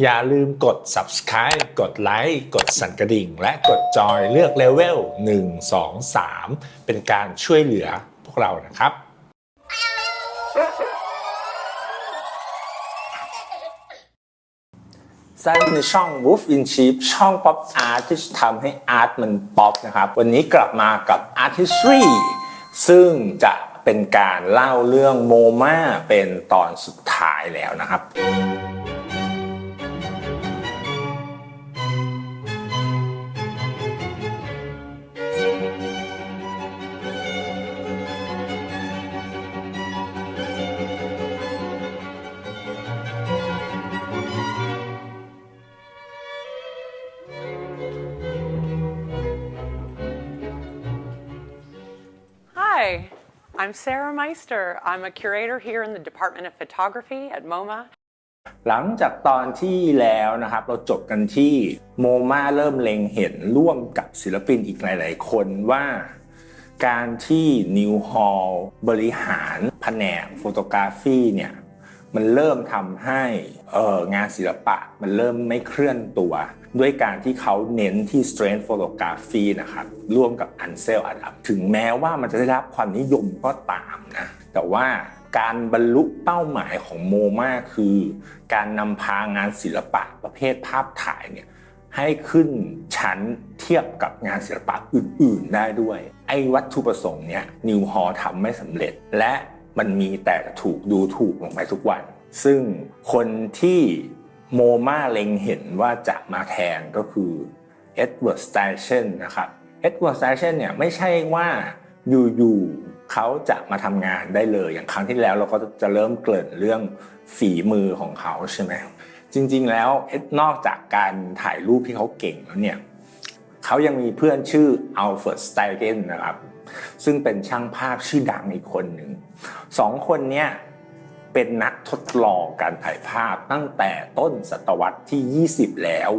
อย่าลืมกด subscribe กดไลค์กดสั่นกระดิ่ง และกดจอยเลือกเลเวล1 2 3 เป็นการช่วยเหลือพวกเรานะครับ สร้างในช่อง Wolf in Sheep ช่อง Pop Art ที่ทำให้อาร์ตมันป๊อปนะครับ วันนี้กลับมากับ art history ซึ่งจะเป็นการเล่าเรื่องโมมาเป็นตอนสุดท้ายแล้วนะครับ Hi, I'm Sarah Meister. I'm a curator here in the Department of Photography at MoMA. หลังจากตอนที่แล้วนะครับเราจบกันที่โมมาเริ่มเล็งเห็นร่วมกับศิลปินอีกหลาย ๆ คนว่าการที่นิวฮอลบริหารแผนกโฟโตกราฟีเนี่ย มันเริ่มทำให้องานศิลปะ มันเริ่มไม่เคลื่อนตัว ด้วยการที่เขาเน้นที่ strength photography นะครับร่วมกับอันเซลอดัมถึงแม้ว่ามันจะได้รับความนิยมก็ตามนะแต่ว่าการบรรลุเป้าหมายของโมมาคือ การนำพางานศิลปะประเภทภาพถ่ายเนี่ยให้ขึ้นชั้นเทียบกับงานศิลปะอื่น ๆ ได้ด้วย ไอ้วัตถุประสงค์เนี่ยนิวฮอลทำไม่สำเร็จ และ มันมีแต่ถูกดูถูกลงไปทุกวัน ซึ่งคนที่โมมาเล็งเห็นว่าจะมาแทนก็คือเอ็ดเวิร์ดสไตเชนนะครับเอ็ดเวิร์ดสไตเชนเนี่ยไม่ใช่ว่าอยู่ๆเขาจะมาทำงานได้เลยอย่างครั้งที่แล้วเราก็จะเริ่มเกริ่นเรื่องฝีมือของเขาใช่ไหมจริง ๆ แล้วเอ็ดนอกจากการถ่ายรูปที่เขาเก่งแล้วเนี่ยเขายังมีเพื่อนชื่ออัลเฟิร์ดสไตเกนนะครับ ซึ่งเป็นช่างภาพชื่อดังอีกคนหนึ่งสองคนเนี้ยเป็นนักทดลองการถ่ายภาพตั้งแต่ต้นศตวรรษที่ 20 แล้ว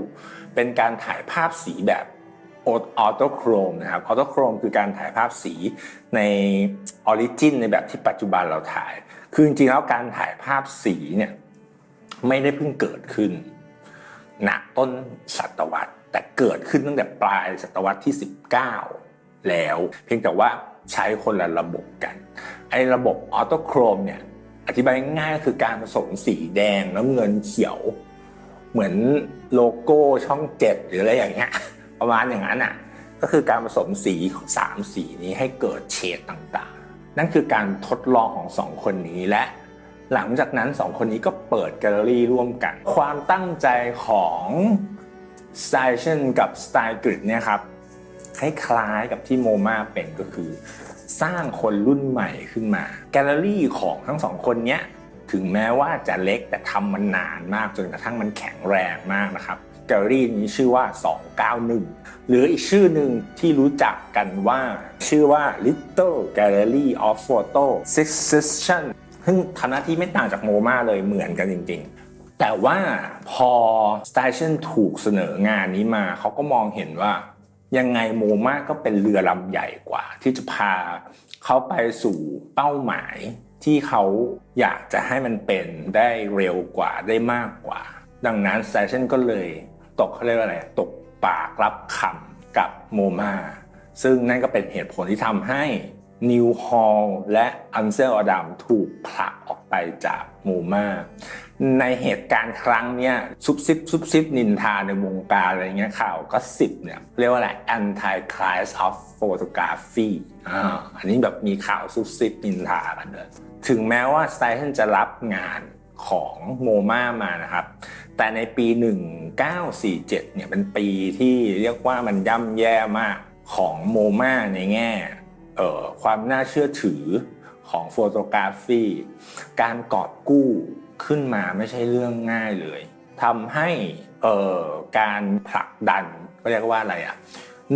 เป็นการถ่ายภาพสีแบบออโตโครมนะครับออโตโครมคือการถ่ายภาพสีในออริจินในแบบที่ปัจจุบันเราถ่าย คือจริงๆแล้วการถ่ายภาพสีเนี่ยไม่ได้เพิ่งเกิดขึ้นณต้นศตวรรษ แต่เกิดขึ้นตั้งแต่ปลายศตวรรษที่ 19 แล้ว เพียงแต่ว่าใช้คนละระบบกัน ไอ้ระบบออโตโครมเนี่ยอธิบายง่ายก็คือการผสมสีแดงน้ำเงินเขียว เหมือนโลโก้ช่องเจ็ดหรืออะไรอย่างเงี้ยประมาณอย่างนั้นอะก็คือการผสมสีของสามสีนี้ให้เกิดเฉดต่างๆ นั่นคือการทดลองของสองคนนี้และหลังจากนั้นสองคนนี้ก็เปิดแกลเลอรี่ร่วมกัน ความตั้งใจของสไตเชนกับสไตล์กริดเนี่ยครับ คล้ายๆกับที่โมมาเป็นก็คือ สร้างคนรุ่นใหม่ขึ้นมา แกลเลอรี่ของทั้งสองคนเนี้ยถึงแม้ว่าจะเล็กแต่ทำมันนานมากจนกระทั่งมันแข็งแรงมากนะครับแกลเลอรี่นี้ชื่อว่า 291 หรืออีกชื่อหนึ่งที่รู้จักกันว่า ชื่อว่า Little Gallery of Photo Succession ซึ่งทำหน้าที่ไม่ต่างจากโมมาเลยเหมือนกันจริงๆ แต่ว่าพอ Station ถูกเสนองานนี้มา เขาก็มองเห็นว่า ยังไงโมมาก็เป็นเรือลำใหญ่กว่า ที่จะพาเขาไปสู่เป้าหมายที่เขาอยากจะให้มันเป็นได้เร็วกว่าได้มากกว่า ดังนั้น Station ก็เลยตกเขาเรียกว่าอะไรตกปากรับคำกับโมมาซึ่งนั่นก็เป็นเหตุผลที่ทำให้นิวฮอลและอันเซลอดัมถูกผลักออกไปจากโมมา ในเหตุการณ์ครั้งเนี้ยซุบซิบซุบซิบนินทาในวงการอะไรเงี้ยข่าวก็สิบเนี่ยเรียกว่าอะไร anti class of photography อ่าอันนี้แบบมีข่าวซุบซิบนินทากันเลยถึงแม้ว่าสไตเ n จะรับงานของโมมามานะครับ แต่ในปี 1947เนี่ยเป็นปีที่เรียกว่ามันย่ำแย่มากของโมมาในแง่เอ่อความน่าเชื่อถือของโฟโตกราฟีการกอบกู้ ขึ้นมาไม่ใช่เรื่องง่ายเลยทำให้การผลักดันก็เรียกว่าอะไรอะ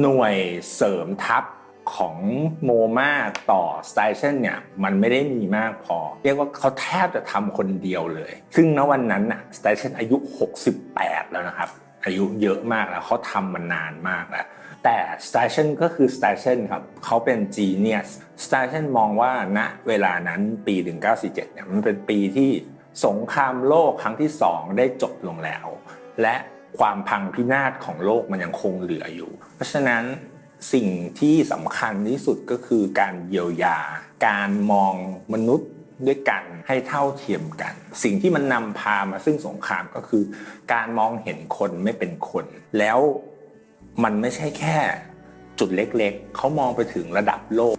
หน่วยเสริมทัพของโมมาต่อสไตเชนเนี่ยมันไม่ได้มีมากพอ เรียกว่าเขาแทบจะทำคนเดียวเลย ซึ่งณวันนั้นน่ะสไตเชนอายุ 68 แล้วนะครับ อายุเยอะมากแล้วเขาทำมานานมากแล้วแต่ Station ก็คือ Station ครับเขาเป็น genius Station มองว่าณเวลานั้นปี 1947เนี่ยมันเป็นปีที่ สงครามโลกครั้งที่สองได้จบลงแล้ว และความพังพินาศของโลกมันยังคงเหลืออยู่ เพราะฉะนั้นสิ่งที่สำคัญที่สุดก็คือการเยียวยา การมองมนุษย์ด้วยกันให้เท่าเทียมกัน สิ่งที่มันนำพามาซึ่งสงครามก็คือ การมองเห็นคนไม่เป็นคน แล้วมันไม่ใช่แค่จุดเล็กๆ เขามองไปถึงระดับโลก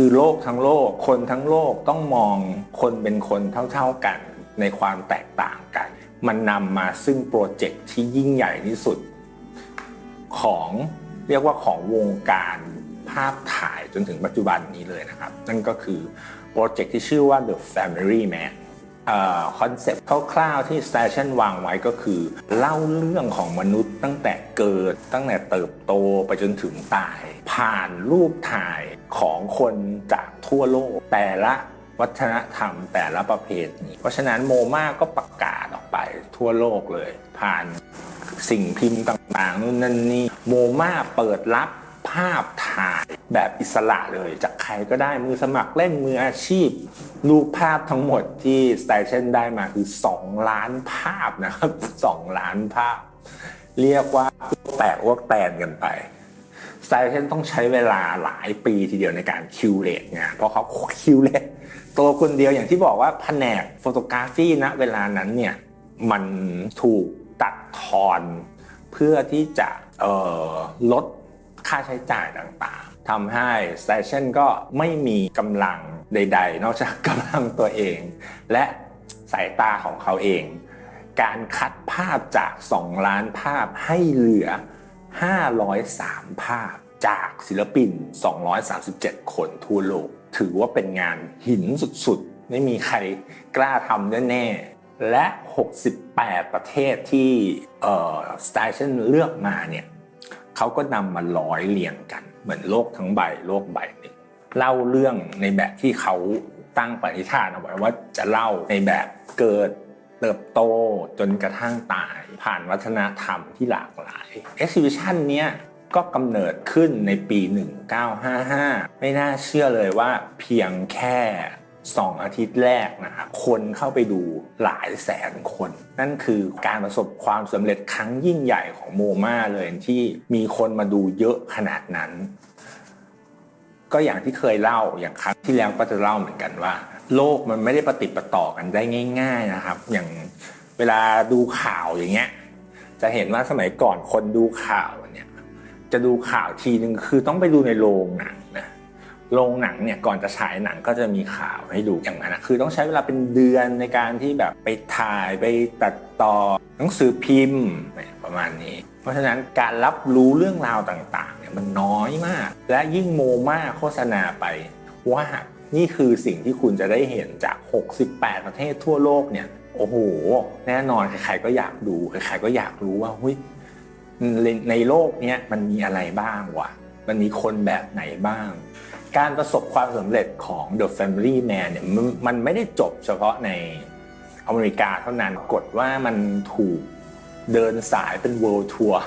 คือโลกทั้งโลก คนทั้งโลกต้องมองคนเป็นคนเท่าๆกันในความแตกต่างกัน มันนำมาซึ่งโปรเจกต์ที่ยิ่งใหญ่ที่สุด ของเรียกว่าของวงการภาพถ่ายจนถึงปัจจุบันนี้เลยนะครับ นั่นก็คือโปรเจกต์ที่ชื่อว่า The Family Man คอนเซ็ปต์คร่าวๆที่ Station วางไว้ก็คือ เล่าเรื่องของมนุษย์ตั้งแต่เกิดตั้งแต่เติบโตไปจนถึงตาย ผ่านรูปถ่ายของคนจากทั่วโลก แต่ละวัฒนธรรมแต่ละประเพณีเพราะฉะนั้นโมมาก็ประกาศออกไปทั่วโลกเลย ผ่านสิ่งพิมพ์ต่างๆนู่นนั่นนี่โมมาเปิดรับ ภาพถ่ายแบบอิสระเลยจากใครก็ได้มือสมัครเล่นมืออาชีพ รูปภาพทั้งหมดที่ Station ได้มาคือ 2 ล้านภาพนะครับ 2 ล้านภาพ เรียกว่าแตกอ้วกแตนกันไปสไตเทนต้องใช้เวลาหลายปีทีเดียวในการคิวเลตงานเพราะเขาคิวเลตตัวคนเดียวอย่างที่บอกว่าแผนกโฟโตกราฟีณเวลานั้นเนี่ยมันถูกตัดทอนเพื่อที่จะลด ค่าใช้จ่ายต่างๆทำให้สเตชันก็ไม่มีกำลังใด ๆ นอกจากกำลังตัวเอง และสายตาของเขาเอง การคัดภาพจาก 2 ล้านภาพให้เหลือ 503 ภาพจากศิลปิน 237 คนทั่วโลก ถือว่าเป็นงานหินสุดๆ ไม่มีใครกล้าทำแน่ๆและ 68 ประเทศที่เอ่อ Station เลือกมาเนี่ย เขาก็นำมาร้อยเรียงกัน เหมือนโลกทั้งใบโลกใบหนึ่งเล่าเรื่องในแบบที่เขาตั้งปณิธานเอาไว้ว่าจะเล่าในแบบเกิดเติบโตจนกระทั่งตาย ผ่านวัฒนธรรมที่หลากหลาย Exhibition เนี้ยก็กำเนิดขึ้นในปี 1955 ไม่น่าเชื่อเลยว่าเพียงแค่ 2 อาทิตย์แรกนะครับคนเข้าไปดูหลายแสนคน นั่นคือการประสบความสำเร็จครั้งยิ่งใหญ่ของโมมาเลยที่มีคนมาดูเยอะขนาดนั้น ก็อย่างที่เคยเล่าอย่างครั้งที่แล้วก็จะเล่าเหมือนกันว่า โลกมันไม่ได้ปฏิประต่อกันได้ง่าย ๆนะครับ อย่างเวลาดูข่าวอย่างเงี้ยจะเห็นว่าสมัยก่อนคนดูข่าวเนี่ยจะดูข่าวทีหนึ่งคือต้องไปดูในโรงหนังนะ โรงหนังเนี่ยก่อนจะฉายหนังก็จะมีข่าวให้ดูอย่างนั้นนะคือต้องใช้เวลาเป็นเดือนในการที่แบบไปถ่ายไปตัดต่อหนังสือพิมพ์ประมาณนี้ เพราะฉะนั้นการรับรู้เรื่องราวต่างๆเนี่ยมันน้อยมาก และยิ่งโมมาโฆษณาไปว่านี่คือสิ่งที่คุณจะได้เห็นจาก 68 ประเทศทั่วโลกเนี่ยโอ้โห แน่นอนใครๆก็อยากดูใครๆก็อยากรู้ว่าเฮ้ยในโลกเนี้ยมันมีอะไรบ้างวะมันมีคนแบบไหนบ้าง การประสบความสำเร็จของ The Family Man เนี่ยมันมันไม่ได้จบเฉพาะในอเมริกาเท่านั้นกดว่ามันถูกเดินสายเป็น World Tour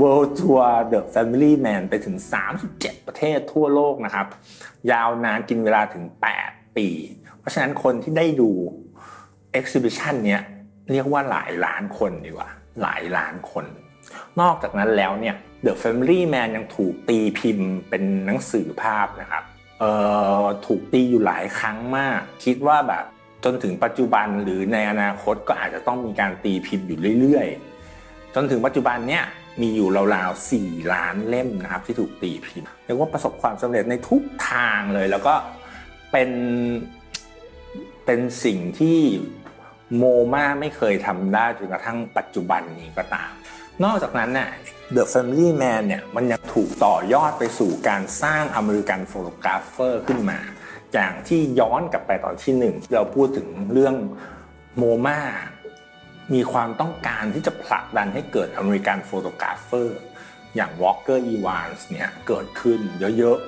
World Tour The Family Man ไปถึง 37 ประเทศทั่วโลกนะครับ ยาวนานกินเวลาถึง 8 ปี เพราะฉะนั้นคนที่ได้ดู Exhibition เนี้ยเรียกว่าหลายล้านคนดีกว่า หลายล้านคน นอกจากนั้นแล้วเนี่ย The Family Man ยังถูกตีพิมพ์เป็นหนังสือภาพนะครับเอ่อถูกตีอยู่หลายครั้งมาก คิดว่าแบบจนถึงปัจจุบันหรือในอนาคตก็อาจจะต้องมีการตีพิมพ์อยู่เรื่อยๆ จนถึงปัจจุบันเนี่ยมีอยู่ราวๆ4ล้านเล่มนะครับที่ถูกตีพิมพ์เรียกว่าประสบความสำเร็จในทุกทางเลยแล้วก็เป็นเป็นสิ่งที่โมมาไม่เคยทำได้จนกระทั่งปัจจุบันนี้ก็ตาม นอกจากนั้นน่ะ The Family Man เนี่ยมันยังถูกต่อยอดไปสู่การสร้างอเมริกันโฟโตกราฟเฟอร์ขึ้นมา อย่างที่ย้อนกลับไปตอนที่หนึ่งเราพูดถึงเรื่องโมมามีความต้องการที่จะผลักดันให้เกิดอเมริกันโฟโตกราฟเฟอร์อย่าง Walker Evans เนี่ยเกิดขึ้นเยอะ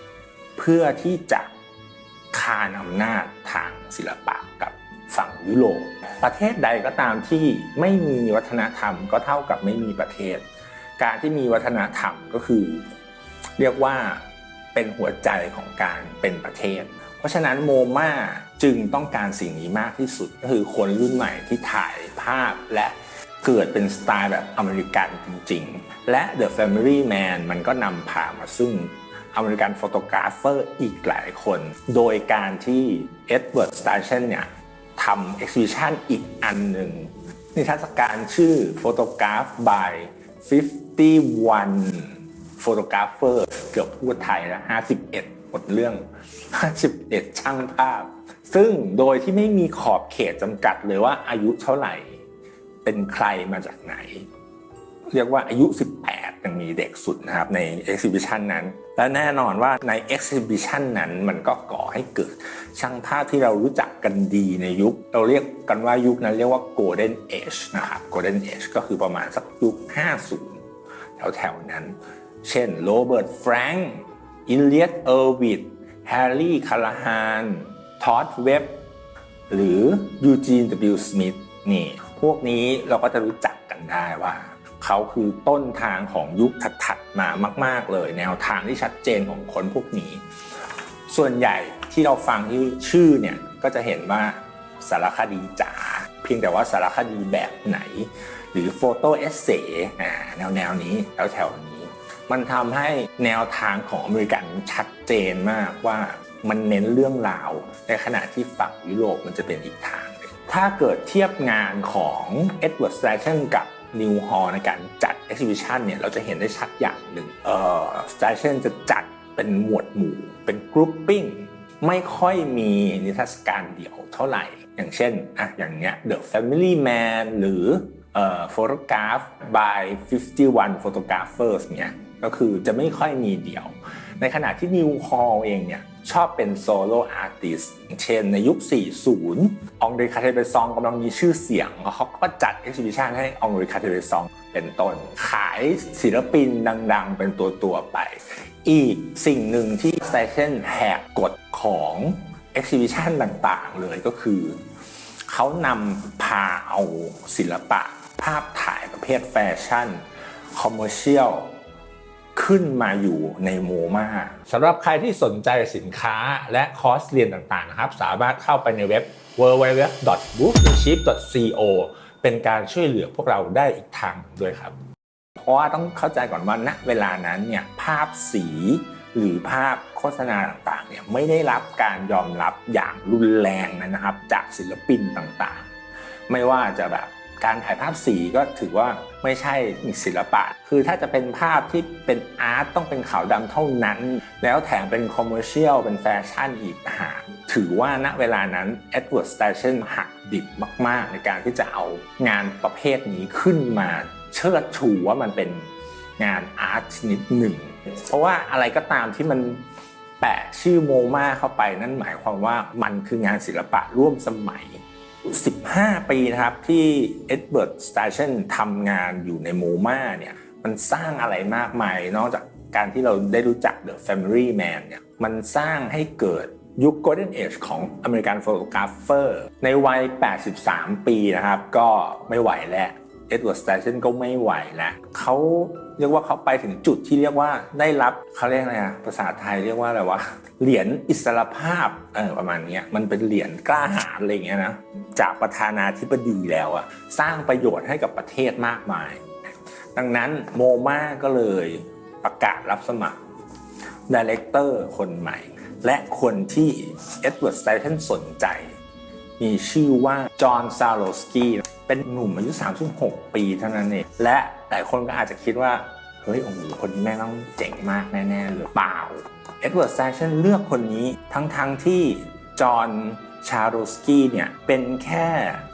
ๆ เพื่อที่จะคานอำนาจทางศิลปะกับ ฝั่งยุโรปประเทศใดก็ตามที่ไม่มีวัฒนธรรมก็เท่ากับไม่มีประเทศ การที่มีวัฒนธรรมก็คือ เรียกว่าเป็นหัวใจของการเป็นประเทศ เพราะฉะนั้นโมมาจึงต้องการสิ่งนี้มากที่สุดก็คือคนรุ่นใหม่ที่ถ่ายภาพและเกิดเป็นสไตล์แบบอเมริกันจริง ๆ และ The Family Man มันก็นำพามาซึ่งอเมริกันฟโตกราฟเฟอร์อีกหลายคน โดยการที่เอ็ดเวิร์ดสไตเชนเนี่ย ทำเอ็กซิบิชันอีกอันหนึ่งนิทรรศการชื่อ Photograph by 51 Photographer เกือบพูดไทยแล้ว51หมดเรื่อง 51 ช่างภาพ ซึ่งโดยที่ไม่มีขอบเขตจำกัดเลยว่าอายุเท่าไหร่ เป็นใครมาจากไหน เรียกว่าอายุ 18ยังมีเด็กสุดนะครับใน exhibition นั้น และแน่นอนว่าใน exhibition นั้นมันก็ก่อให้เกิดช่างภาพที่เรารู้จักกันดีในยุค เราเรียกกันว่ายุคนั้นเรียกว่า golden age นะครับ golden age ก็คือประมาณสักยุค 50 แถวๆนั้น เช่นโรเบิร์ตแฟรงค์อินเลียตเออร์วิดแฮร์รี่คาราฮานทอดเว็บหรือยูจีน W. สมิธนี่ พวกนี้เราก็จะรู้จักกันได้ว่า เขาคือต้นทางของยุคถัดๆมามาก ๆ เลย แนวทางที่ชัดเจนของคนพวกนี้ ส่วนใหญ่ที่เราฟังที่ชื่อเนี่ยก็จะเห็นว่าสารคดีจ๋าเพียงแต่ว่าสารคดีแบบไหน หรือโฟโต้เอเซ่แนวแนวนี้แถวแถวๆนี้ มันทำให้แนวทางของอเมริกันชัดเจนมากว่ามันเน้นเรื่องราว ในขณะที่ฝั่งยุโรปมันจะเป็นอีกทางหนึ่งถ้าเกิดเทียบงานของเอ็ดเวิร์ดส a ต i o n กับ นิวฮอลในการจัด exhibition เนี่ยเราจะเห็นได้ชัดอย่างหนึ่งเอ่อส a ต i o n จะจัดเป็นหมวดหมู่ เป็นกรุ๊ปปิ้งไม่ค่อยมีนิทรรศการเดี่ยวเท่าไหร่ อย่างเช่นอะอย่างเงี้ย The Family Man หรือเอ่อ Photograph by 51 Photographers เนี่ยก็คือจะไม่ค่อยมีเดี่ยว ในขณะที่ New Hall เองเนี่ย ชอบเป็นโซโล่อาร์ติสเช่นในยุค 40 องเดคาเทเบซองกำลังมีชื่อเสียงเขาก็จัด e อ h ซิบิชันให้องเดคาเทเบซองเป็นต้น ขายศิลปินดังๆ เป็นตัวๆไป อีกสิ่งหนึ่งที่ s t a t i o n แหกกฎของ Exhibition ต่างๆ เลยก็คือ เขานำพาเอาศิลปะ ภาพถ่ายประเภทแฟชั่น คอมเมอร์เชียล ขึ้นมาอยู่ในโมมาสำหรับใครที่สนใจสินค้าและคอร์สเรียนต่างๆนะครับ สามารถเข้าไปในเว็บ www.bookship.co เป็นการช่วยเหลือพวกเราได้อีกทางหนึ่งด้วยครับ เพราะว่าต้องเข้าใจก่อนว่าณเวลานั้นเนี่ยภาพสีหรือภาพโฆษณาต่างๆเนี่ยไม่ได้รับการยอมรับอย่างรุนแรงนะครับ จากศิลปินต่างๆ ไม่ว่าจะแบบการถ่ายภาพสีก็ถือว่า ไม่ใช่ศิลปะ คือถ้าจะเป็นภาพที่เป็นอาร์ตต้องเป็นขาวดำเท่านั้น แล้วแถมเป็นคอมเมอร์เชียลเป็นแฟชั่นอีกต่างหากถือว่าณเวลานั้น Edward Station หักดิบมาก ๆ ในการที่จะเอางานประเภทนี้ขึ้นมาเชิดชูว่ามันเป็นงานอาร์ตชนิดหนึ่ง เพราะว่าอะไรก็ตามที่มันแปะชื่อโมมาเข้าไปนั่นหมายความว่ามันคืองานศิลปะร่วมสมัย 15 ปีนะครับที่เอ็ดเบิร์ดส a ต i o n ทำงานอยู่ในโมมาเนี่ยมันสร้างอะไรมากมาย นอกจากการที่เราได้รู้จัก The Family Man เนี่ยมันสร้างให้เกิดยุค Golden Age ของอเมริกันโฟโตกราฟเฟอร์ในวัย 83 ปีนะครับ ก็ไม่ไหวแล้วเอ็ดเวิร์ดส a ต i o n ก็ไม่ไหวแล้วเขา เรียกว่าเขาไปถึงจุดที่เรียกว่าได้รับเขาเรียกอะไรอะภาษาไทยเรียกว่าอะไรวะเหรียญอิสรภาพเออประมาณนี้มันเป็นเหรียญกล้าหาญอะไรเงี้ยนะจากประธานาธิบดีแล้วอะสร้างประโยชน์ให้กับประเทศมากมาย ดังนั้นโมมาก็เลยประกาศรับสมัครดีเลกเตอร์คนใหม่ และคนที่เอ็ดเวิร์ดสไตเทนสนใจ มีชื่อว่าจอห์นซาโลสกี้เป็นหนุ่มอายุ 36 ปีเท่านั้นเองและ หลายคนก็อาจจะคิดว่า เฮ้ยโอ้โหคนนี้แม่งต้องเจ๋งมากแน่ๆเลยเปล่าเอ็ดเวิร์ดแซช o นเลือกคนนี้ทั้งๆทที่จอห์นชาโรสกี้เนี่ยเป็นแค่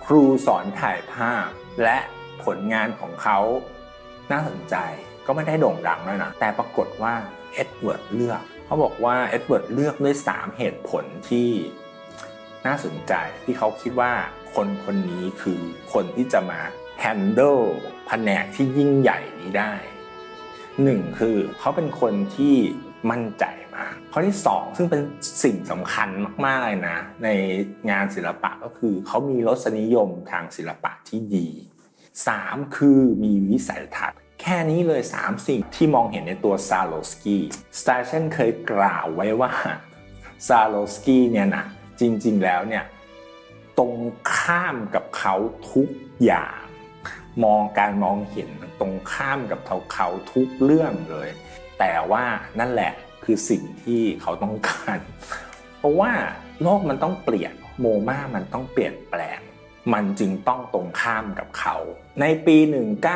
ครูสอนถ่ายภาพ และผลงานของเขาน่าสนใจก็ไม่ได้โด่งดังด้วยนะ แต่ปรากฏว่าเอ็ดเวิร์ดเลือก เขาบอกว่าเอ็ดเวิร์ดเลือกด้วย 3 เหตุผลที่น่าสนใจที่เขาคิดว่าคนคนนี้คือคนที่จะมา handle แผนกที่ยิ่งใหญ่นี้ได้หนึ่งคือเขาเป็นคนที่มั่นใจมากข้อที่สองซึ่งเป็นสิ่งสำคัญมากๆเลยนะ ในงานศิลปะก็คือเขามีรสนิยมทางศิลปะที่ดีสามคือมีวิสัยทัศน์แค่นี้เลย 3 สิ่งที่มองเห็นในตัวซาโลสกี้สตาเชนเคยกล่าวไว้ว่าซาโลสกี้เนี่ยนะจริงๆแล้วเนี่ยตรงข้ามกับเขาทุกอย่าง มองการมองเห็นตรงข้ามกับเขาเขาทุกเรื่องเลย แต่ว่านั่นแหละคือสิ่งที่เขาต้องการ เพราะว่าโลกมันต้องเปลี่ยนโมมามันต้องเปลี่ยนแปลง มันจึงต้องตรงข้ามกับเขา ในปี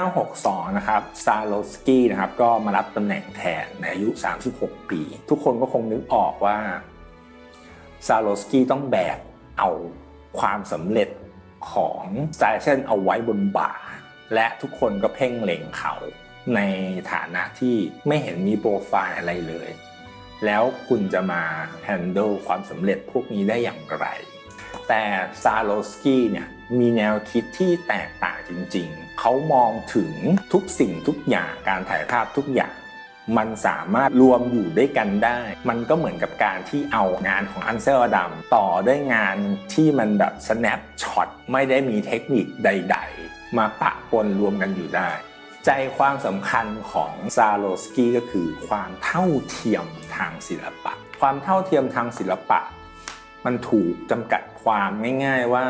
1962 นะครับซาโลสกี้นะครับก็มารับตำแหน่งแทนในอายุ 36 ปี ทุกคนก็คงนึกออกว่าซาโลสกี้ต้องแบกเอาความสำเร็จของสไตเชนเอาไว้บนบ่า และทุกคนก็เพ่งเล็งเขาในฐานะที่ไม่เห็นมีโปรไฟล์อะไรเลย แล้วคุณจะมา handle ความสำเร็จพวกนี้ได้อย่างไร แต่ซาโลสกี้เนี่ยมีแนวคิดที่แตกต่างจริงๆ เขามองถึงทุกสิ่งทุกอย่างการถ่ายภาพทุกอย่าง มันสามารถรวมอยู่ด้วยกันได้ มันก็เหมือนกับการที่เอางานของอันเซลอดัมต่อด้วยงานที่มันแบบ snap shot ไม่ได้มีเทคนิคใด ๆ มาปะปนรวมกันอยู่ได้ ใจความสำคัญของซาโลสกี้ก็คือ ความเท่าเทียมทางศิลปะ ความเท่าเทียมทางศิลปะ มันถูกจำกัดความง่ายๆว่า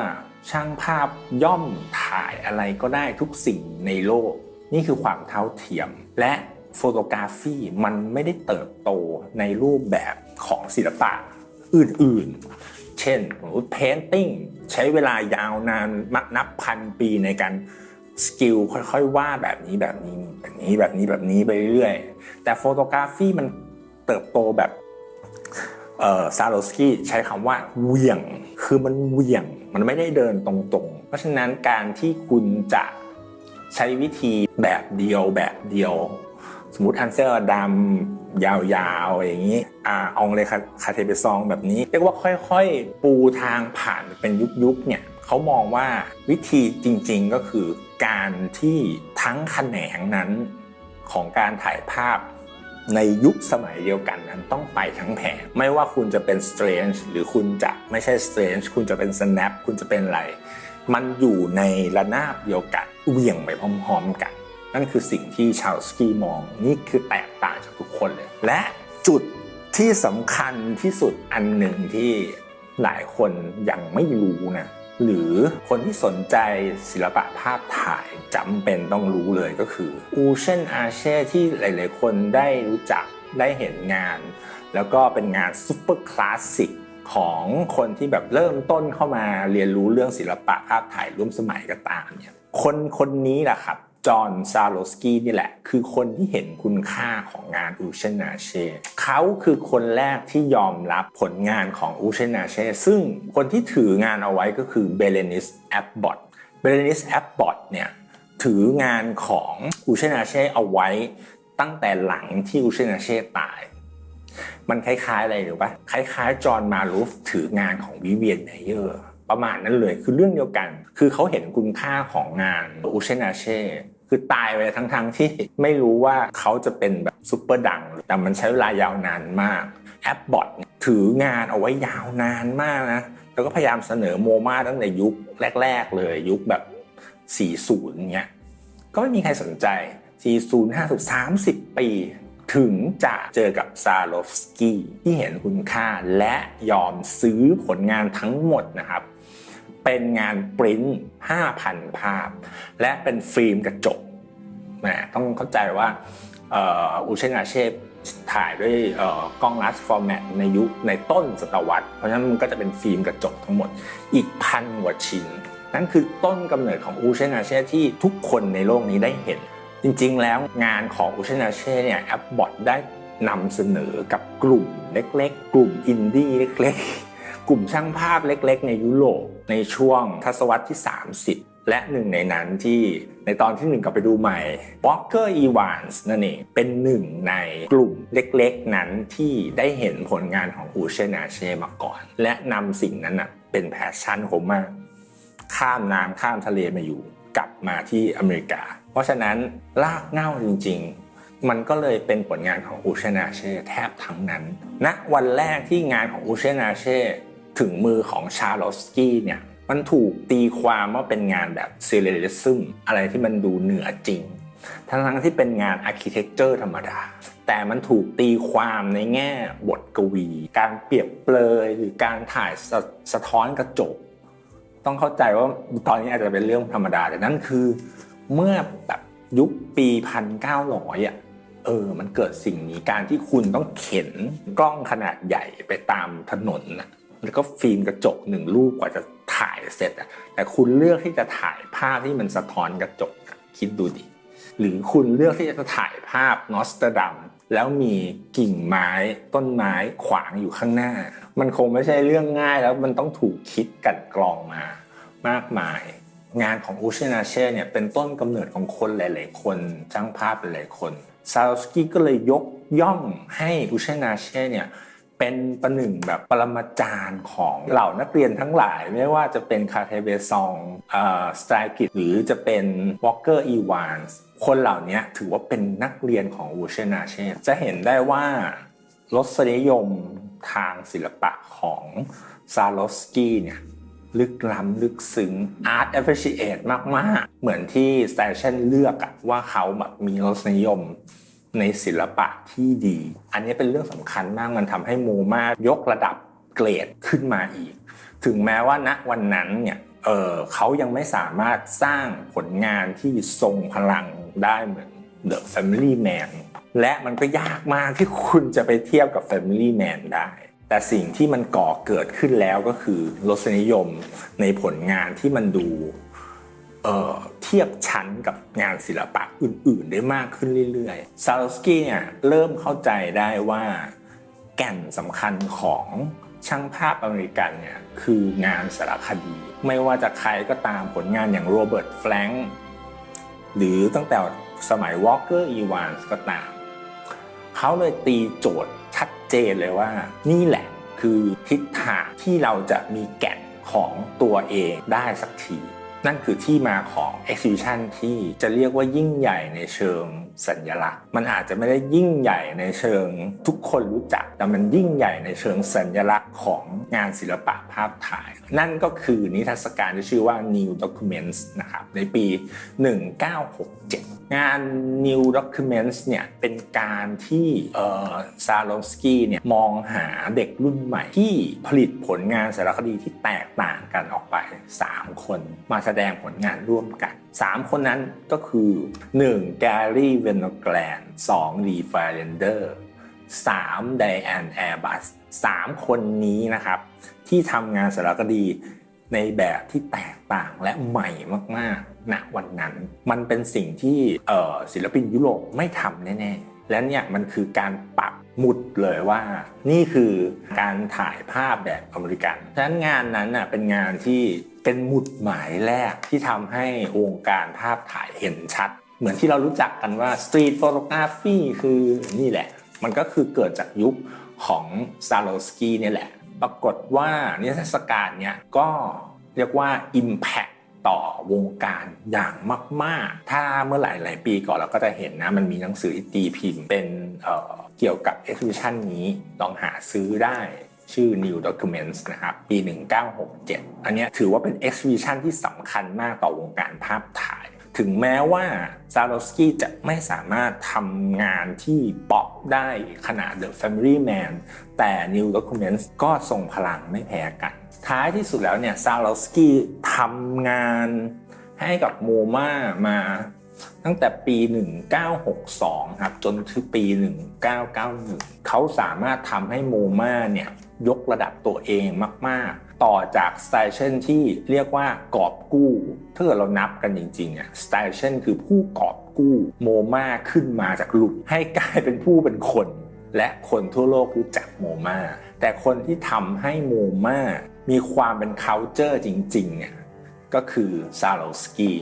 ช่างภาพย่อมถ่ายอะไรก็ได้ทุกสิ่งในโลก นี่คือความเท่าเทียม และโฟโตกราฟีมันไม่ได้เติบโตในรูปแบบของศิลปะอื่นๆ เช่นเพนติ้งใช้เวลายาวนานนับพันปีในการสกิลค่อยๆวาดแบบนี้แบบนี้แบบนี้แบบนี้แบบนี้ไปเรื่อยแต่โฟโตกราฟีมันเติบโตแบบเอ่อซาโลสกี้ใช้คำว่าเหวี่ยง คือมันเหวี่ยง มันไม่ได้เดินตรงๆ เพราะฉะนั้นการที่คุณจะใช้วิธีแบบเดียวแบบเดียว สมมติอันเซลดำยาวๆอย่างนี้อ่าอองเลยคาเทเบซองแบบนี้ เรียกว่าค่อยๆ ปูทางผ่านเป็นยุคๆเนี่ยเขามองว่าวิธีจริงๆก็คือการที่ทั้งแขนงนั้นของการถ่ายภาพในยุคสมัยเดียวกันนั้นต้องไปทั้งแผงไม่ว่าคุณจะเป็น Strange หรือคุณจะไม่ใช่ Strange คุณจะเป็น Snap คุณจะเป็นอะไร มันอยู่ในระนาบเดียวกันเวี่ยงไปพร้อมๆกัน นั่นคือสิ่งที่ชาวสกีมองนี่คือแตกต่างจากทุกคนเลย และจุดที่สำคัญที่สุดอันหนึ่งที่หลายคนยังไม่รู้นะหรือคนที่สนใจศิลปะภาพถ่ายจำเป็นต้องรู้เลยก็คืออูเชนอาเช่ที่หลาย ๆ คนได้รู้จักได้เห็นงาน แล้วก็เป็นงานซุปเปอร์คลาสสิกของคนที่แบบเริ่มต้นเข้ามาเรียนรู้เรื่องศิลปะภาพถ่ายร่วมสมัยก็ตามเนี่ยคนคนนี้แหละครับ จอห์นซาโลสกี้นี่แหละ คือคนที่เห็นคุณค่าของงานอูเชนาเช่เขาคือคนแรกที่ยอมรับผลงานของอูเชนาเช่ซึ่งคนที่ถืองานเอาไว้ก็คือเบเลนิสแอปบอตเบเลนิสแอปบอตเนี่ยถืองานของอูเชนาเช่เอาไว้ตั้งแต่หลังที่อูเชนาเช่ตาย มันคล้ายๆอะไรหรือปะคล้ายๆจอห์นมารูฟถืองานของวิเวียนเนเยอร์ประมาณนั้นเลยคือเรื่องเดียวกัน คือเขาเห็นคุณค่าของงานอูเชนาเช่ คือตายไปทั้งๆที่ไม่รู้ว่าเขาจะเป็นแบบซุปเปอร์ดัง แต่มันใช้เวลายาวนานมากแอปบอทถืองานเอาไว้ยาวนานมากนะแล้วก็พยายามเสนอโมมาตั้งแต่ยุคแรก ๆ เลยยุคแบบ 40เงี้ยก็ไม่มีใครสนใจ 40 50 30 ปี ถึงจะเจอกับซาโลฟสกี้ที่เห็นคุณค่าและยอมซื้อผลงานทั้งหมดนะครับ เป็นงานปริ้น5,000 ภาพ และเป็นฟิล์มกระจกแหมต้องเข้าใจว่าอูเชนอาเช่ถ่ายด้วยกล้อง large format ในยุคในต้นศตวรรษ เพราะฉะนั้นมันก็จะเป็นฟิล์มกระจกทั้งหมดอีกพันกว่าชิ้น นั่นคือต้นกำเนิดของอูเชนอาเช่ที่ทุกคนในโลกนี้ได้เห็น จริงๆ แล้วงานของอูเชนอาเช่เนี่ยแอปบอทได้นำเสนอกับกลุ่มเล็ก ๆ กลุ่มอินดี้เล็ก ๆ กลุ่มช่างภาพเล็กๆ ในยุโรปในช่วงทศวรรษที่ 30 และหนึ่งในนั้นที่ในตอนที่หนึ่งกลับไปดูใหม่วอ l เกอร์อีวานส์นั่นเองเป็นหนึ่งในกลุ่มเล็กๆ นั้นที่ได้เห็นผลงานของอูเชนาเช่มาก่อน และนำสิ่งนั้นนะเป็นแพชชั่นผมมาก ข้ามน้ำข้ามทะเลมาอยู่ กลับมาที่อเมริกา เพราะฉะนั้นลากเง้าจริงๆมันก็เลยเป็นผลงานของอูเชนาเช่แทบทั้งนั้นณนะวันแรกที่งานของอูเชนาเช่ ถึงมือของชาร์ลอสกี้เนี่ยมันถูกตีความว่าเป็นงานแบบเซเรลิซึมอะไรที่มันดูเหนือจริง ทั้งๆที่เป็นงานอาร์เคเต็กเจอร์ธรรมดา แต่มันถูกตีความในแง่บทกวี การเปรียบเปรยหรือการถ่ายสะสะท้อนกระจก ต้องเข้าใจว่าตอนนี้อาจจะเป็นเรื่องธรรมดา แต่นั่นคือเมื่อแบบยุคปีพันเก้าร้อยอะเออ มันเกิดสิ่งนี้การที่คุณต้องเข็นกล้องขนาดใหญ่ไปตามถนนนะ แล้วก็ฟิล์มกระจกหนึ่งลูกกว่าจะถ่ายเสร็จอะแต่คุณเลือกที่จะถ่ายภาพที่มันสะท้อนกระจกคิดดูดิหรือคุณเลือกที่จะถ่ายภาพนอสตาดัมแล้วมีกิ่งไม้ต้นไม้ขวางอยู่ข้างหน้า มันคงไม่ใช่เรื่องง่ายแล้วมันต้องถูกคิดกันกรองมามากมาย งานของอูเชนาเช่เนี่ยเป็นต้นกำเนิดของคนหลาย ๆ คนช่างภาพหลายๆคนซาลสกี้ก็เลยยกย่องให้อูเชนาเช่เนี่ย เป็นประหนึ่งแบบปรมาจารย์ของเหล่านักเรียนทั้งหลาย ไม่ว่าจะเป็นคาเทเบซองสไตล์กิหรือจะเป็นวอลเกอร์อีวานส์คนเหล่านี้ถือว่าเป็นนักเรียนของอูเชนาเช่จะเห็นได้ว่ารสนิยมทางศิลปะของซาลสกี้เนี่ยลึกล้ำลึกซึ้ง art appreciate มาก ๆ เหมือนที่ Station เลือกอะว่าเขาแบบมีรสนิยม ในศิลปะที่ดี อันนี้เป็นเรื่องสำคัญมากมันทำให้โมมายกระดับเกรดขึ้นมาอีก ถึงแม้ว่าณวันนั้นเนี่ยเเขายังไม่สามารถสร้างผลงานที่ทรงพลังได้เหมือน The Family Man และมันก็ยากมากที่คุณจะไปเทียบกับ Family Man ได้ แต่สิ่งที่มันก่อเกิดขึ้นแล้วก็คือรสนิยมในผลงานที่มันดู เทียบชั้นกับงานศิลปะอื่น ๆ ได้มากขึ้นเรื่อยๆซาลสกี้เนี่ยเริ่มเข้าใจได้ว่าแก่นสำคัญของช่างภาพอเมริกันเนี่ยคืองานสารคดี ไม่ว่าจะใครก็ตามผลงานอย่างโรเบิร์ตแฟรงค์หรือตั้งแต่สมัยวอลเกอร์อีวานส์ก็ตาม เขาเลยตีโจทย์ชัดเจนเลยว่า นี่แหละคือทิศทางที่เราจะมีแก่นของตัวเองได้สักที นั่นคือที่มาของ exhibition ที่จะเรียกว่ายิ่งใหญ่ในเชิงสัญลักษณ์ มันอาจจะไม่ได้ยิ่งใหญ่ในเชิงทุกคนรู้จัก แต่มันยิ่งใหญ่ในเชิงสัญลักษณ์ ของงานศิลปะภาพถ่าย นั่นก็คือนิทรรศการที่ชื่อว่า New Documents นะครับในปี 1967 งาน New Documents เนี่ยเป็นการที่ซาลอนสกี้เนี่ยมองหาเด็กรุ่นใหม่ที่ผลิตผลงานสารคดีที่แตกต่างกันออกไป 3 คนมาแสดงผลงานร่วมกัน 3 คนนั้นก็คือ 1. แกรี่เวนโนแกลน 2. ลีฟาเรนเดอร์ 3. ไดแอนแอร์บัส 3 คนนี้นะครับ ที่ทำงานสารคดีในแบบที่แตกต่างและใหม่มากๆณวันนั้น มันเป็นสิ่งที่ศิลปินยุโรปไม่ทำแน่ๆ และเนี่ยมันคือการปักหมุดเลยว่า นี่คือการถ่ายภาพแบบอเมริกันฉะนั้นงานนั้นน่ะเป็นงานที่เป็นหมุดหมายแรกที่ทำให้วงการภาพถ่ายเห็นชัด เหมือนที่เรารู้จักกันว่าสตรีทโฟโตกราฟีคือนี่แหละ มันก็คือเกิดจากยุค ของซาโลสกี้เนี่ยแหละ ปรากฏว่านิทรรศการเนี่ยก็เรียกว่า Impact ต่อวงการอย่างมาก ๆ ถ้าเมื่อหลายหลายปีก่อนเราก็จะเห็นนะ มันมีหนังสือที่ตีพิมพ์เป็นเเกี่ยวกับ exhibition นี้ ลองหาซื้อได้ชื่อ New Documents นะครับ ปี 1967 อันนี้ถือว่าเป็น exhibition ที่สำคัญมากต่อวงการภาพถ่าย ถึงแม้ว่าซาโ o สกี้จะไม่สามารถทำงานที่ป๊อปได้ขนาด The Family Man แต่ New Documents ก็ทรงพลังไม่แพ้กัน ท้ายที่สุดแล้วเนี่ยซาโ o สกี้ทำงานให้กับโมมามาตั้งแต่ปี 1962 ครับ จนถึงปี 1991 เขาสามารถทำให้โมมาเนี่ยยกระดับตัวเองมาก ๆ ต่อจากสไตเชนที่เรียกว่ากอบกู้ถ้าเกิดเรานับกันจริงๆเนี่ยสไตเชนคือผู้กอบกู้โมมาขึ้นมาจากหลุมให้กลายเป็นผู้เป็นคน และคนทั่วโลกรู้จักโมมาแต่คนที่ทำให้โมมามีความเป็น culture จริงๆเนี่ยก็คือซาโลสกี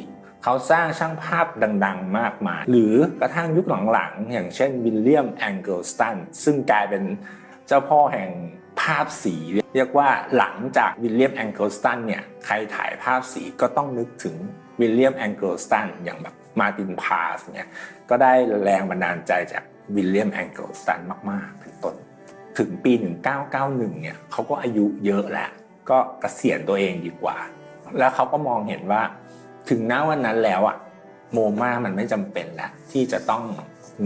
เขาสร้างช่างภาพดังๆ มากมาย หรือกระทั่งยุคหลังๆ อย่างเช่นวิลเลียมแองเกิลสตันซึ่งกลายเป็นเจ้าพ่อแห่งาพสีเรียกว่าหลังจากวิลเลียมแองเกิลสตันเนี่ยใครถ่ายภาพสีก็ต้องนึกถึงวิลเลียมแองเกิลสตันอย่างแบบมาตินพาสเนี่ยก็ได้แรงบันดาลใจจากวิลเลียมแองเกิลสตันมาก ๆ เป็นต้น ถึงปี 1991 เนี่ยเขาก็อายุเยอะแล้ว ก็เกษียณตัวเองดีกว่า แล้วเขาก็มองเห็นว่าถึงณวันนั้นแล้วอะโมมามันไม่จำเป็นแล้วที่จะต้อง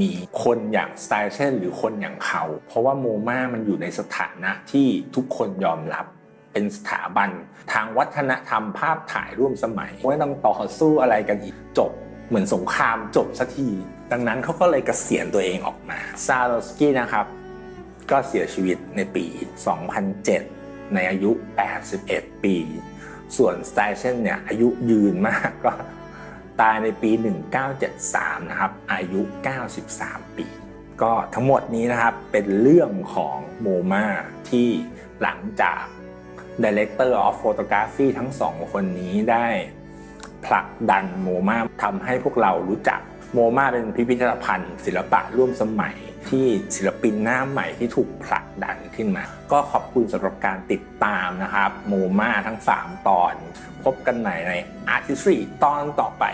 มีคนอย่างสไตล์เช่น หรือคนอย่างเขา เพราะว่าโมมามันอยู่ในสถานะที่ทุกคนยอมรับเป็นสถาบัน ทางวัฒนธรรมภาพถ่ายร่วมสมัยไม่ต้องต่อสู้อะไรกันอีกจบเหมือนสงครามจบสักที ดังนั้นเขาก็เลยเกษียณตัวเองออกมาซาโลสกี้นะครับ ก็เสียชีวิตในปี 2007 ในอายุ 81 ปี ส่วนสไตเชนเนี่ยอายุยืนมากก็ ตายในปี 1973 นะครับ อายุ 93 ปี ก็ทั้งหมดนี้นะครับเป็นเรื่องของโมมาที่หลังจาก Director of Photography ทั้งสองคนนี้ได้ผลักดันโมมาทำให้พวกเรารู้จักโมมาเป็นพิพิธภัณฑ์ ศิลปะร่วมสมัยที่ศิลปินหน้าใหม่ที่ถูกผลักดันขึ้นมา ก็ขอบคุณสำหรับการติดตามนะครับ โมมาทั้ง 3 ตอน พบกันใหม่ใน Artistry ตอนต่อไป